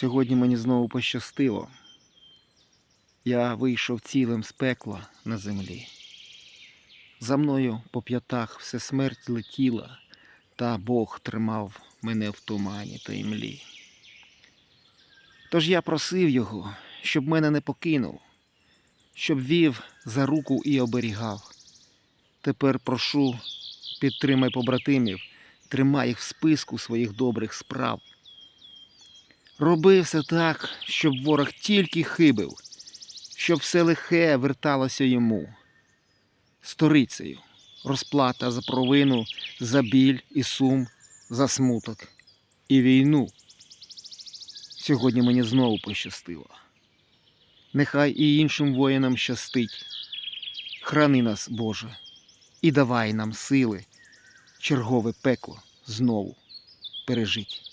Сьогодні мені знову пощастило. Я вийшов цілим з пекла на землі. За мною по п'ятах все смерть летіла, та Бог тримав мене в тумані та імлі. Тож я просив його, щоб мене не покинув, щоб вів за руку і оберігав. Тепер прошу, підтримай побратимів, тримай їх в списку своїх добрих справ. Роби все так, щоб ворог тільки хибив, щоб все лихе верталося йому. Сторицею, розплата за провину, за біль і сум, за смуток і війну. Сьогодні мені знову пощастило. Нехай і іншим воїнам щастить. Храни нас, Боже, і давай нам сили чергове пекло знову пережить.